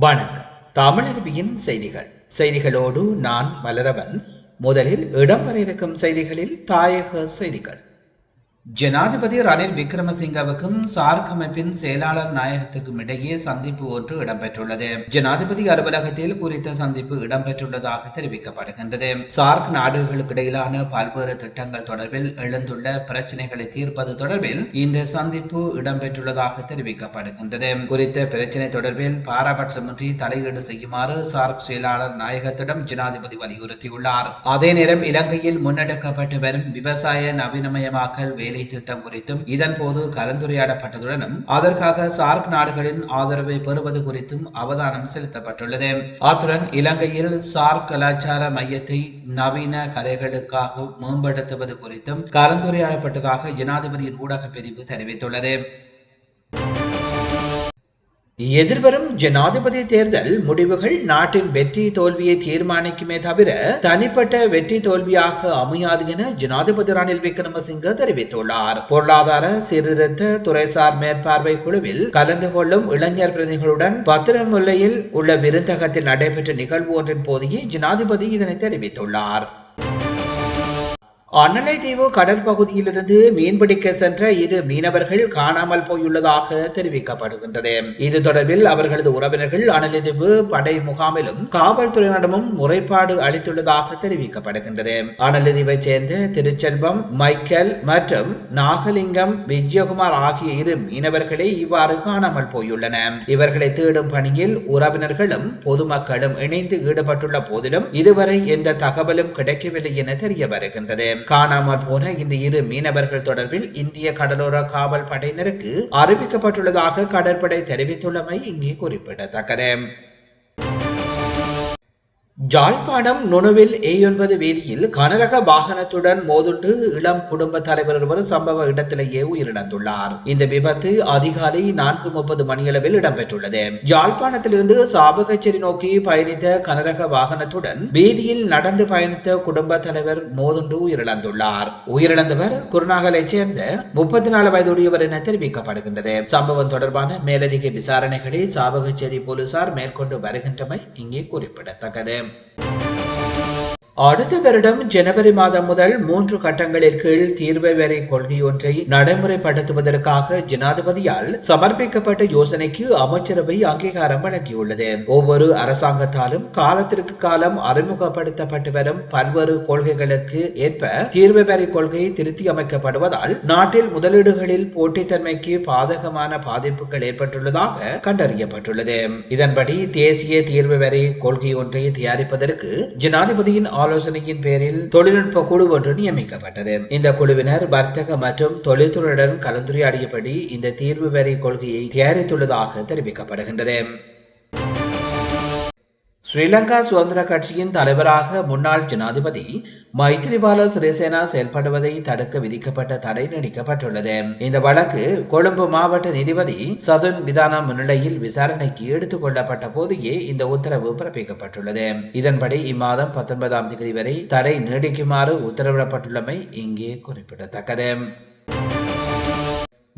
வணக்கம். தமிழருவியின் செய்திகள். செய்திகளோடு நான் மலரவன். முதலில் இடம்பெற இருக்கும் செய்திகளில் தாயக செய்திகள். ஜனாதிபதி ரணில் விக்ரமசிங்கவுக்கும் சார்க் அமைப்பின் செயலாளர் நாயகத்துக்கும் இடையே சந்திப்பு ஒன்று இடம்பெற்றுள்ளது. ஜனாதிபதி அலுவலகத்தில் குறித்த சந்திப்பு இடம்பெற்றுள்ளதாக தெரிவிக்கப்படுகின்றது. சார்க் நாடுகளுக்கு இடையிலான பல்வேறு திட்டங்கள் தொடர்பில் எழுந்துள்ள பிரச்சனைகளை தீர்ப்பது தொடர்பில் இந்த சந்திப்பு இடம்பெற்றுள்ளதாக தெரிவிக்கப்படுகின்றது. குறித்த பிரச்சனை தொடர்பில் பாரபட்சமின்றி தலையீடு செய்யுமாறு சார்க் செயலாளர் நாயகத்திடம் ஜனாதிபதி வலியுறுத்தியுள்ளார். அதே நேரம் இலங்கையில் முன்னெடுக்கப்பட்டு வரும் விவசாய நவீனமயமாக்கல் வேலை திட்டம் குறித்தும் இதன்போது கலந்துரையாடப்பட்டதுடனும் அதற்காக சார்க் நாடுகளின் ஆதரவை பெறுவது குறித்தும் அவதானம் செலுத்தப்பட்டுள்ளது. அத்துடன் இலங்கையில் சார்க் கலாச்சார மையத்தை நவீன கலைகளுக்காக மேம்படுத்துவது குறித்தும் கலந்துரையாடப்பட்டதாக ஜனாதிபதியின் ஊடக பிரிவு தெரிவித்துள்ளது. எதிர்வரும் ஜனாதிபதி தேர்தல் முடிவுகள் நாட்டின் வெற்றி தோல்வியை தீர்மானிக்குமே தவிர தனிப்பட்ட வெற்றி தோல்வியாக அமையாது என ஜனாதிபதி ரணில் விக்ரமசிங்க தெரிவித்துள்ளார். பொருளாதார சீர்திருத்த துறைசார் மேற்பார்வை குழுவில் கலந்து கொள்ளும் இளைஞர் பிரதிகளுடன் பத்திரமுல்லையில் உள்ள விருந்தகத்தில் நடைபெற்ற நிகழ்வு ஒன்றின் போதையே ஜனாதிபதி இதனை தெரிவித்துள்ளார். அன்னலைத்தீவு கடற்பகுதியிலிருந்து மீன்பிடிக்க சென்ற இரு மீனவர்கள் காணாமல் போயுள்ளதாக தெரிவிக்கப்படுகின்றது. இது தொடர்பில் அவர்களது உறவினர்கள் அனலைதீவு படை முகாமிலும் காவல்துறையினரிடமும் முறைப்பாடு அளித்துள்ளதாக தெரிவிக்கப்படுகின்றது. அனலைதீவைச் சேர்ந்த திருச்செல்வம் மைக்கேல் மற்றும் நாகலிங்கம் விஜயகுமார் ஆகிய இரு மீனவர்களே இவ்வாறு காணாமல் போயுள்ளன. இவர்களை தேடும் பணியில் உறவினர்களும் பொதுமக்களும் இணைந்து ஈடுபட்டுள்ள போதிலும் இதுவரை எந்த தகவலும் கிடைக்கவில்லை என தெரிய வருகின்றது. காணாமல் போன இந்த இரு மீனவர்கள் தொடர்பில் இந்திய கடலோர காவல் படையினருக்கு அறிவிக்கப்பட்டுள்ளதாக கடற்படை தெரிவித்துள்ளமை இங்கே குறிப்பிடத்தக்கது. ஜாழ்ப்பாணம் நுணுவில் ஏ ஒன்பது வீதியில் கனரக வாகனத்துடன் மோதுண்டு இளம் குடும்ப தலைவர் ஒருவர் சம்பவ இடத்திலேயே உயிரிழந்துள்ளார். இந்த விபத்து அதிகாலை நான்கு முப்பது மணியளவில் இடம்பெற்றுள்ளது. ஜாழ்ப்பாணத்திலிருந்து சாபகச்சேரி நோக்கி பயணித்த கனரக வாகனத்துடன் வீதியில் நடந்து பயணித்த குடும்ப தலைவர் மோதுண்டு உயிரிழந்துள்ளார். உயிரிழந்தவர் குருநாகலைச் சேர்ந்த முப்பத்தி நாலு வயதுடையவர் என தெரிவிக்கப்படுகின்றது. சம்பவம் தொடர்பான மேலதிக விசாரணைகளை சாபகச்சேரி போலீசார் மேற்கொண்டு வருகின்றமை இங்கே குறிப்பிடத்தக்கது. Amém. அடுத்த வருடம் ஜனவரி மாதம் முதல் மூன்று கட்டங்களின் கீழ் தீர்வு வரை கொள்கை ஒன்றை நடைமுறைப்படுத்துவதற்காக ஜனாதிபதியால் சமர்ப்பிக்கப்பட்ட யோசனைக்கு அமைச்சரவை அங்கீகாரம் வழங்கியுள்ளது. ஒவ்வொரு அரசாங்கத்தாலும் காலத்திற்கு காலம் அறிமுகப்படுத்தப்பட்டு வரும் பல்வேறு கொள்கைகளுக்கு ஏற்ப தீர்வு வரை கொள்கை திருத்தி அமைக்கப்படுவதால் நாட்டில் முதலீடுகளில் போட்டித்தன்மைக்கு பாதகமான பாதிப்புகள் ஏற்பட்டுள்ளதாக கண்டறியப்பட்டுள்ளது. இதன்படி தேசிய தீர்வு வரை கொள்கை ஒன்றை தயாரிப்பதற்கு ஜனாதிபதியின் ஆலோசனையின் பேரில் தொழில்நுட்ப குழு ஒன்று நியமிக்கப்பட்டது. இந்த குழுவினர் வர்த்தக மற்றும் தொழில்துறையுடன் கலந்துரையாடியபடி இந்த தீர்வு வரை கொள்கையை தயாரித்துள்ளதாக தெரிவிக்கப்படுகின்றது. ஸ்ரீலங்கா சுதந்திர கட்சியின் தலைவராக முன்னாள் ஜனாதிபதி மைத்ரிபால சிறிசேனா செயல்படுவதை தடுக்க விதிக்கப்பட்ட தடை நீடிக்கப்பட்டுள்ளது. இந்த வழக்கு கொழும்பு மாவட்ட நீதிபதி சதுன் விதானா முன்னிலையில் விசாரணைக்கு எடுத்துக் கொள்ளப்பட்ட போதையே இந்த உத்தரவு பிறப்பிக்கப்பட்டுள்ளது. இதன்படி இம்மாதம் பத்தொன்பதாம் தேதி வரை தடை நீடிக்குமாறு உத்தரவிடப்பட்டுள்ளமை இங்கே குறிப்பிடத்தக்கது.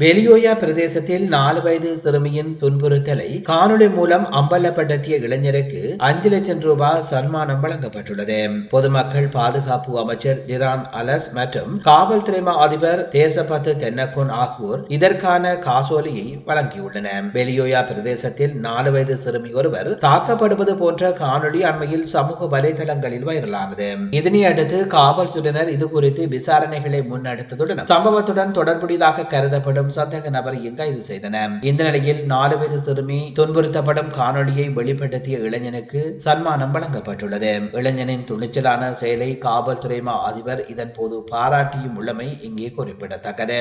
வெளியோயா பிரதேசத்தில் நாலு வயது சிறுமியின் துன்புறுத்தலை காணொலி மூலம் அம்பலப்படுத்திய இளைஞருக்கு அஞ்சு லட்சம் ரூபாய் சன்மானம் வழங்கப்பட்டுள்ளது. பொதுமக்கள் பாதுகாப்பு அமைச்சர் டிரான் அலஸ் மற்றும் காவல்துறை அதிபர் தேசபத்து தென்னகோன் ஆகியோர் இதற்கான காசோலியை வழங்கியுள்ளனர். வெளியோயா பிரதேசத்தில் நாலு வயது சிறுமி ஒருவர் தாக்கப்படுவது போன்ற காணொளி அண்மையில் சமூக வலைதளங்களில் வைரலானது. இதனை அடுத்து காவல்துறையினர் இது குறித்து விசாரணைகளை முன்னெடுத்ததுடன் சம்பவத்துடன் தொடர்புடையதாக கருதப்படும் சந்தேக நபரையும் கைது செய்தனர் இந்த நிலையில் நாலு வயது சிறுமி துன்புறுத்தப்படும் காணொளியை வெளிப்படுத்திய இளைஞனுக்கு சன்மானம் வழங்கப்பட்டுள்ளது. இளைஞனின் துணிச்சலான செயலை காவல்துறை மா அதிபர் இதன் போது பாராட்டியும் உள்ளமை இங்கே குறிப்பிடத்தக்கது.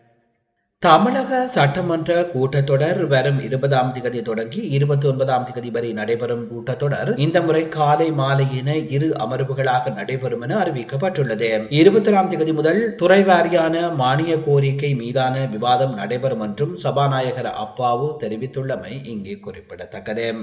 தமிழக சட்டமன்ற கூட்டத்தொடர் வரும் இருபதாம் திகதி தொடங்கி இருபத்தி ஒன்பதாம் திகதி வரை நடைபெறும் கூட்டத்தொடர் இந்த முறை காலை மாலை என இரு அமர்வுகளாக நடைபெறும் என அறிவிக்கப்பட்டுள்ளது. இருபத்தி திகதி முதல் துறை வாரியான மானிய கோரிக்கை மீதான விவாதம் நடைபெறும் என்றும் சபாநாயகர் அப்பாவு தெரிவித்துள்ளமை இங்கே குறிப்பிடத்தக்கது.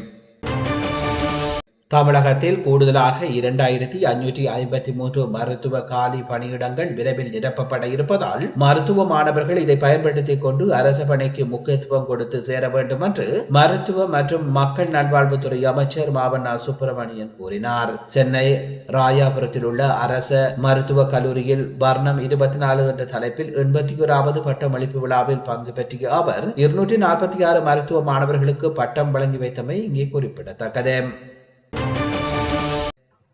தமிழகத்தில் கூடுதலாக இரண்டாயிரத்தி ஐநூற்றி ஐம்பத்தி மூன்று மருத்துவ காலி பணியிடங்கள் விரைவில் நிரப்பப்பட இருப்பதால் மருத்துவ மாணவர்கள் இதை பயன்படுத்திக் கொண்டு அரசு பணிக்கு முக்கியத்துவம் கொடுத்து சேர வேண்டும் என்று மருத்துவ மற்றும் மக்கள் நல்வாழ்வுத்துறை அமைச்சர் மாவண்ணா சுப்பிரமணியன் கூறினார். சென்னை ராயாபுரத்தில் உள்ள அரச மருத்துவக் கல்லூரியில் வர்ணம் இருபத்தி நாலு என்ற தலைப்பில் எண்பத்தி ஓராவது பட்டமளிப்பு விழாவில் பங்கு பெற்றிய அவர் இருநூற்றி நாற்பத்தி ஆறு மருத்துவ மாணவர்களுக்கு பட்டம் வழங்கி வைத்தமை இங்கே குறிப்பிடத்தக்கது.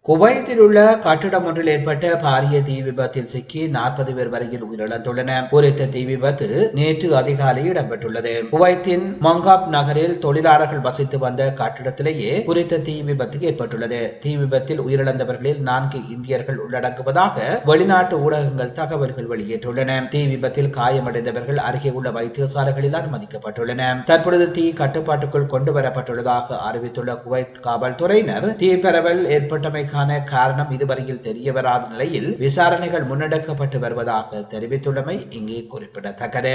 குவைத்தில் உள்ள கட்டிடம் ஒன்றில் ஏற்பட்ட பாரிய தீ விபத்தில் சிக்கி நாற்பது பேர் வரையில் உயிரிழந்துள்ளனர். குறித்த தீ விபத்து நேற்று அதிகாலை இடம்பெற்றுள்ளது. குவைத்தின் மங்காப் நகரில் தொழிலாளர்கள் வசித்து வந்த கட்டிடத்திலேயே குறித்த தீ விபத்து ஏற்பட்டுள்ளது. தீ விபத்தில் உயிரிழந்தவர்களில் நான்கு இந்தியர்கள் உள்ளடங்குவதாக வெளிநாட்டு ஊடகங்கள் தகவல்கள் வெளியிட்டுள்ளன. தீ விபத்தில் காயமடைந்தவர்கள் அருகே உள்ள வைத்தியசாலைகளில் அனுமதிக்கப்பட்டுள்ளன. தற்பொழுது தீ கட்டுப்பாட்டுக்குள் கொண்டு வரப்பட்டுள்ளதாக அறிவித்துள்ள குவைத் காவல்துறையினர் தீ பரவல் ஏற்பட்டமை இதற்கான காரணம் இதுவரையில் தெரியவராத நிலையில் விசாரணைகள் முன்னெடுக்கப்பட்டு வருவதாக தெரிவித்துள்ளமை இங்கே குறிப்பிடத்தக்கது.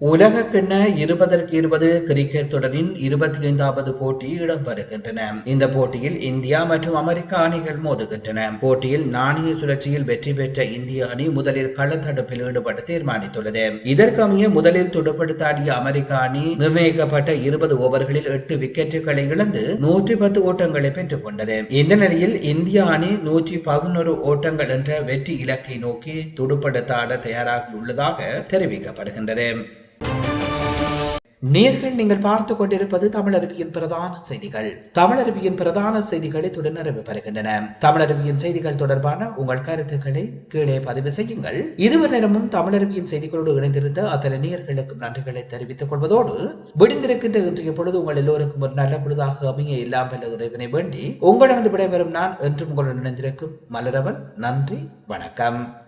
உலக கிண்ண இருபதற்கு இருபது கிரிக்கெட் தொடரின் இருபத்தி ஐந்தாவது போட்டி இடம்பெறுகின்றன. இந்த போட்டியில் இந்தியா மற்றும் அமெரிக்கா அணிகள் மோதுகின்றன. போட்டியில் நாணய சுழற்சியில் வெற்றி பெற்ற இந்திய அணி முதலில் களத்தடுப்பில் ஈடுபட தீர்மானித்துள்ளது. இதற்கமைய முதலில் துடுப்படுத்தாடிய அமெரிக்க அணி நிர்ணயிக்கப்பட்ட இருபது ஓவர்களில் எட்டு விக்கெட்டுகளை இழந்து நூற்றி பத்து ஓட்டங்களை பெற்றுக் கொண்டது இந்த நிலையில் இந்திய அணி நூற்றி பதினோரு ஓட்டங்கள் என்ற வெற்றி இலக்கை நோக்கி துடுப்படுத்தாட தயாராகியுள்ளதாக தெரிவிக்கப்படுகின்றது. நேர்கள் நீங்கள் பார்த்து கொண்டிருப்பது தமிழருவியின் பிரதான செய்திகள். தமிழருவியின் பிரதான செய்திகளை தொடர்ந்து பெறுகின்றன தமிழருவியின் செய்திகள் தொடர்பான உங்கள் கருத்துக்களை கீழே பதிவு செய்யுங்கள். இதுவரை நேரமும் தமிழருவியின் செய்திகளோடு இணைந்திருந்த அத்தனை நேர்களுக்கும் நன்றிகளை தெரிவித்துக் கொள்வதோடு விடுந்திருக்கின்ற இன்றைய பொழுது உங்கள் எல்லோருக்கும் ஒரு நல்ல பொழுதாக அமைய இல்லாமல் இறைவனை வேண்டி உங்களிடம் விடைபெறும் நான் என்றும் உங்களுடன் இணைந்திருக்கும் மலரவன். நன்றி வணக்கம்.